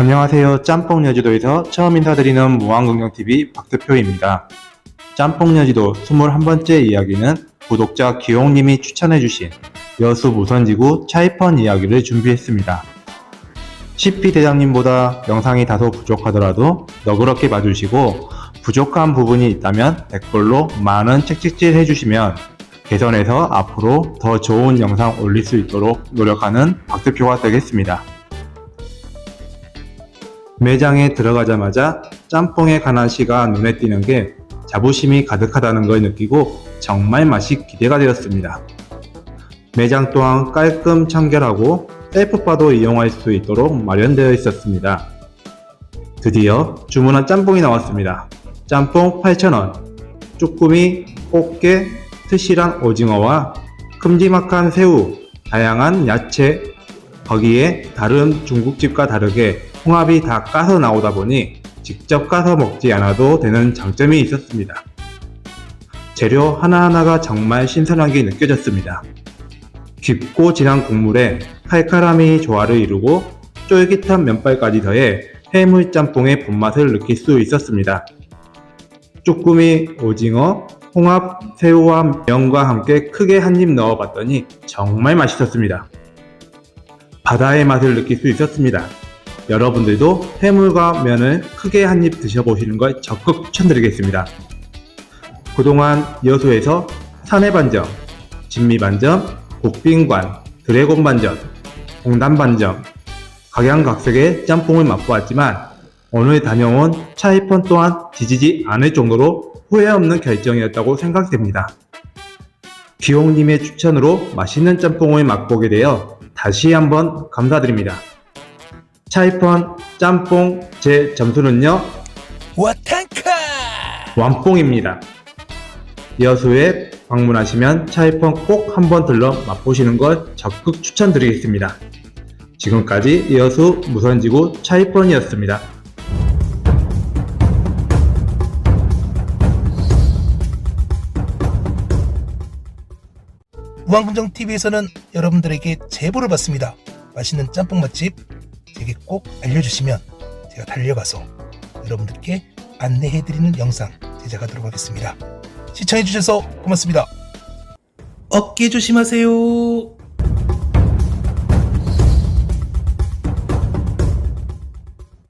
안녕하세요. 짬뽕 여지도에서 처음 인사드리는 무한긍정TV 박대표입니다. 짬뽕 여지도 21번째 이야기는 구독자 기용님이 추천해주신 여수 무선지구 차이펀 이야기를 준비했습니다. CP 대장님보다 영상이 다소 부족하더라도 너그럽게 봐주시고 부족한 부분이 있다면 댓글로 많은 책찍질 해주시면 개선해서 앞으로 더 좋은 영상 올릴 수 있도록 노력하는 박대표가 되겠습니다. 매장에 들어가자마자 짬뽕에 관한 시가 눈에 띄는 게 자부심이 가득하다는 걸 느끼고 정말 맛이 기대가 되었습니다. 매장 또한 깔끔 청결하고 셀프바도 이용할 수 있도록 마련되어 있었습니다. 드디어 주문한 짬뽕이 나왔습니다. 짬뽕 8,000원, 쭈꾸미, 꽃게, 트실한 오징어와 큼지막한 새우, 다양한 야채, 거기에 다른 중국집과 다르게 홍합이 다 까서 나오다 보니 직접 까서 먹지 않아도 되는 장점이 있었습니다. 재료 하나하나가 정말 신선하게 느껴졌습니다. 깊고 진한 국물에 칼칼함이 조화를 이루고 쫄깃한 면발까지 더해 해물 짬뽕의 본맛을 느낄 수 있었습니다. 쭈꾸미, 오징어, 홍합, 새우와 면과 함께 크게 한 입 넣어봤더니 정말 맛있었습니다. 바다의 맛을 느낄 수 있었습니다. 여러분들도 해물과 면을 크게 한 입 드셔보시는 걸 적극 추천드리겠습니다. 그동안 여수에서 사내반점, 진미 반점, 복빈관, 드래곤 반점, 공단 반점, 각양각색의 짬뽕을 맛보았지만 오늘 다녀온 차이펀 또한 뒤지지 않을 정도로 후회 없는 결정이었다고 생각됩니다. 기홍님의 추천으로 맛있는 짬뽕을 맛보게 되어 다시 한번 감사드립니다. 차이펀 짬뽕 제 점수는요 와탄카 완뽕입니다. 여수에 방문하시면 차이펀 꼭 한번 들러 맛보시는 걸 적극 추천드리겠습니다. 지금까지 여수 무선지구 차이펀이었습니다. 무한금정 TV에서는 여러분들에게 제보를 받습니다. 맛있는 짬뽕 맛집 제게 꼭 알려주시면 제가 달려가서 여러분들께 안내해드리는 영상 제작하도록 하겠습니다. 시청해주셔서 고맙습니다. 어깨 조심하세요.